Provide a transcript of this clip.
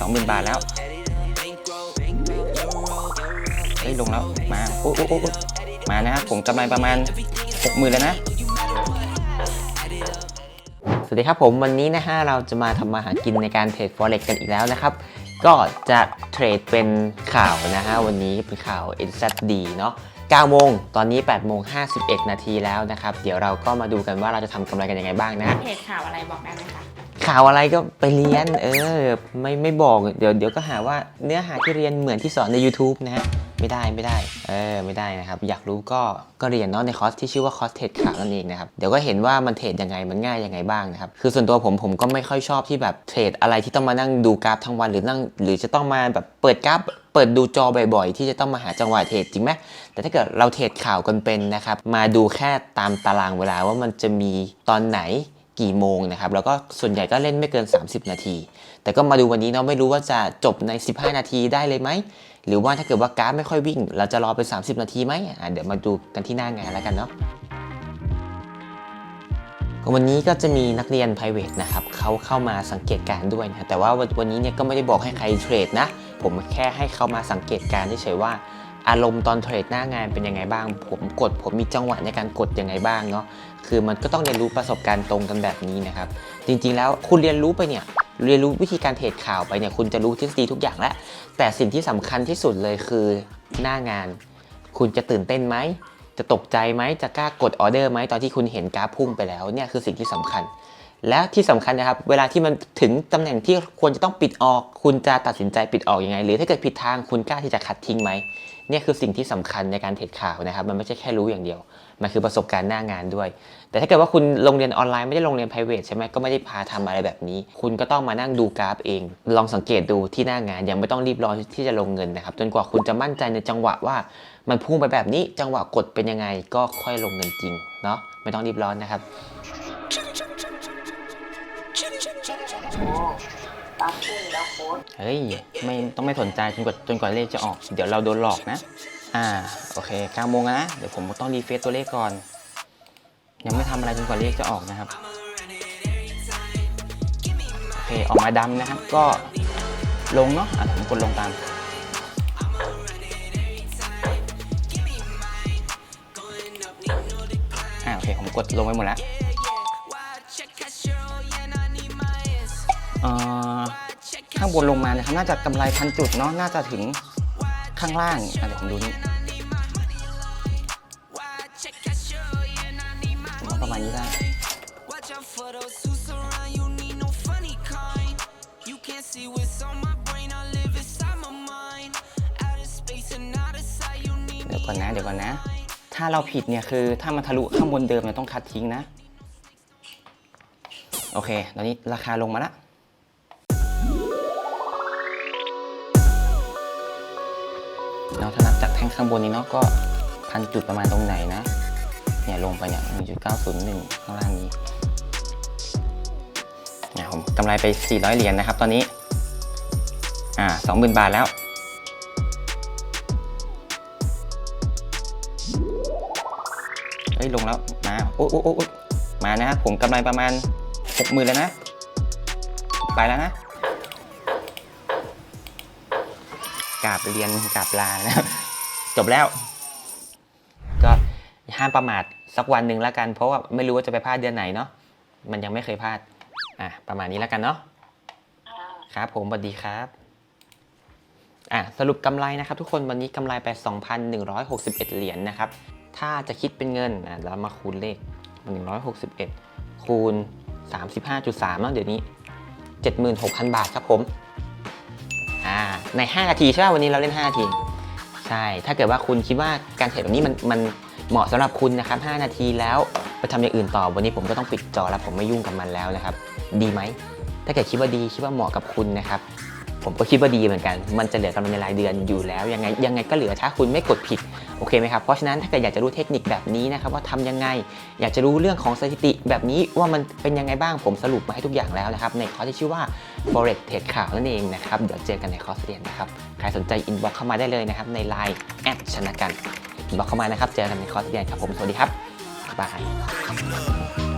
สองหมื่นบาทแล้วเฮ้ยลงแล้ว มาโอ้โอ้โอ้โอ้มานะครับผมกำไรประมาณหกหมื่นแล้วนะ สวัสดีครับผมวันนี้นะฮะเราจะมาทำมาหากินในการเทรด forex กันอีกแล้วนะครับ ก็จะเทรดเป็นข่าวนะฮะวันนี้เป็นข่าว NZD เนาะ9โมง ตอนนี้8โมง51 นาทีแล้วนะครับ เดี๋ยวเราก็มาดูกันว่าเราจะทำกำไรกันยังไงบ้างนะฮะเพจข่าวอะไรบอกได้ไหมคะ ข่าวอะไรก็ไปเรียน เออ ไม่ไม่บอกเดี๋ยวเดี๋ยวก็หาว่าเนื้อหาที่เรียนเหมือนที่สอนใน YouTube นะฮะไม่ได้ไม่ได้ เออไม่ได้นะครับ อยากรู้ก็ก็เรียนเนาะในคอร์สที่ชื่อว่าคอร์สเทรดข่าวนั่นเองนะครับ เดี๋ยวก็เห็นว่ามันเทรดยังไงมันง่ายยังไงบ้างนะครับ คือส่วนตัวผมผมก็ไม่ค่อยชอบที่แบบเทรดอะไรที่ต้องมานั่งดูกราฟทั้งวันหรือนั่ง หรือจะต้องมาแบบเปิดกราฟเปิดดูจอบ่อยๆ ที่จะต้องมาหาจังหวะเทรดจริงไหมแต่ถ้าเกิดเราเทรดข่าวกันเป็นนะครับ มาดูแค่ตามตารางเวลาว่ามันจะมีตอนไหน กี่โมงนะครับแล้วก็ส่วนใหญ่ก็เล่นไม่เกิน 30 นาที แต่ก็มาดูวันนี้เนาะไม่รู้ว่าจะจบใน 15 นาทีได้เลยไหมหรือว่าถ้าเกิดว่ากราฟไม่ค่อยวิ่ง เราจะรอไป 30 นาทีไหมอะเดี๋ยวมาดูกันที่หน้างานแล้วกันเนาะวันนี้ก็จะมีนักเรียน p r i v a t นะครับเขาเข้ามาสังเกตการ์ด้วยนะแต่ว่าวันวันนี้เนี่ยก็ไม่ได้บอกให้ใครเทรดนะ ผมแค่ให้เขามาสังเกตการณ์เฉยๆว่า อารมณ์ตอนเทรดหน้างานเป็นยังไงบ้าง ผมกด ผมมีจังหวะในการกดยังไงบ้างเนาะคือมันก็ต้องเรียนรู้ประสบการณ์ตรงกันแบบนี้นะครับ จริงๆแล้วคุณเรียนรู้ไปเนี่ยเรียนรู้วิธีการเทรดข่าวไปเนี่ยคุณจะรู้ทฤษฎีทุกอย่างแล้ว แต่สิ่งที่สำคัญที่สุดเลยคือหน้างาน คุณจะตื่นเต้นไหมจะตกใจไหมจะกล้ากดออเดอร์ไหมตอนที่คุณเห็นกราฟพุ่งไปแล้วเนี่ยคือสิ่งที่สำคัญ และที่สำคัญนะครับ เวลาที่มันถึงตำแหน่งที่ควรจะต้องปิดออก คุณจะตัดสินใจปิดออกยังไง หรือถ้าเกิดผิดทางคุณกล้าที่จะคัดทิ้งไหม นี่คือสิ่งที่สำคัญในการเทรดข่าวนะครับ มันไม่ใช่แค่รู้อย่างเดียว มันคือประสบการณ์หน้างานด้วย แต่ถ้าเกิดว่าคุณโรงเรียนออนไลน์ไม่ได้โรงเรียน p r i v a t ใช่ไหมก็ไม่ได้พาทำอะไรแบบนี้ คุณก็ต้องมานั่งดูกราฟเอง ลองสังเกตดูที่หน้างานยังไม่ต้องรีบร้อนที่จะลงเงินนะครับ จนกว่าคุณจะมั่นใจในจังหวะว่า มันพุ่งไปแบบนี้ จังหวะกดเป็นยังไง ก็ค่อยลงเงินจริงเนาะ ไม่ต้องรีบร้อนนะครับ เฮ้ย ไม่ต้องไม่สนใจจนกว่าจนกว่าเลขจะออก เดี๋ยวเราโดนหลอกนะ อ่า โอเค9โมงแล้วนะ เดี๋ยวผมต้องรีเฟซตัวเลขก่อน ยังไม่ทำอะไรจนกว่าเลขจะออกนะครับ โอเค ออกมาดำนะครับ ก็ลงเนาะ อะผมกดลงตาม อ่า โอเค ผมกดลงไปหมดแล้ว ข้างบนลงมาเนี่ยครับน่าจะกำไรพันจุดเนาะน่าจะถึงข้างล่างเดี๋ยวผมดูนี่ประมาณนี้ได้เดี๋ยวก่อนนะเดี๋ยวก่อนนะ ถ้าเราผิดเนี่ยคือถ้ามันทะลุข้างบนเดิมเนี่ยต้องคัดทิ้งนะ โอเค ตอนนี้ราคาลงมาละ เนาะถ้านับจากแท่งข้างบนนี้เนาะก็พันจุดประมาณตรงไหนนะเนี่ยลงไปเนี่ย1.901 ข้างล่างนี้เนี่ยผมกำไรไป 400 เหรียญนะครับ ตอนนี้อ่า20,000 บาทแล้วเฮ้ยลงแล้วมาโอ้โอ้โอ้โอ้มานะผมกำไรประมาณหกหมื่นแล้วนะ ไปแล้วนะ กราบเรียนกราบลานะครับจบแล้ว ก็ห้ามประมาทสักวันหนึ่งแล้วกัน เพราะว่าไม่รู้ว่าจะไปพลาดเดือนไหนเนาะมันยังไม่เคยพลาด อะประมาณนี้แล้วกันเนาะครับ ผมสวัสดีครับอะสรุปกำไรนะครับ ทุกคนวันนี้กำไรไป 2,161 เหรียญนะครับ ถ้าจะคิดเป็นเงินอะเรามาคูณเลข 161 คูณ 35.3แล้วเดี๋ยวนี้ 76,000 บาทครับผม อ่าใน 5 นาทีใช่ไหมวันนี้เราเล่น 5 นาที ใช่ ถ้าเกิดว่าคุณคิดว่าการเทรดแบบนี้มันมันเหมาะสำหรับคุณนะครับ 5 นาทีแล้วไปทำอย่างอื่นต่อวันนี้ผมก็ต้องปิดจอแล้วผมไม่ยุ่งกับมันแล้วนะครับ ดีไหม ถ้าเกิดคิดว่าดีคิดว่าเหมาะกับคุณนะครับ ผมก็คิดว่าดีเหมือนกัน มันจะเหลือกำไรในรายเดือนอยู่แล้ว ยังไงยังไงก็เหลือถ้าคุณไม่กดผิด โอเคไหมครับ เพราะฉะนั้นถ้าเกิดอยากจะรู้เทคนิคแบบนี้นะครับว่าทำยังไง อยากจะรู้เรื่องของสถิติแบบนี้ว่ามันเป็นยังไงบ้าง ผมสรุปมาให้ทุกอย่างแล้วนะครับ ในคอร์สที่ชื่อว่า forex เทรดข่าวนั่นเองนะครับ เดี๋ยวเจอกันในคอร์สเรียนนะครับ ใครสนใจอินบ็อกเข้ามาได้เลยนะครับใน Line แอดชนะกันอินบ็อกเข้ามานะครับ เจอกันในคอร์สเรียนครับผม สวัสดีครับบ๊ายบาย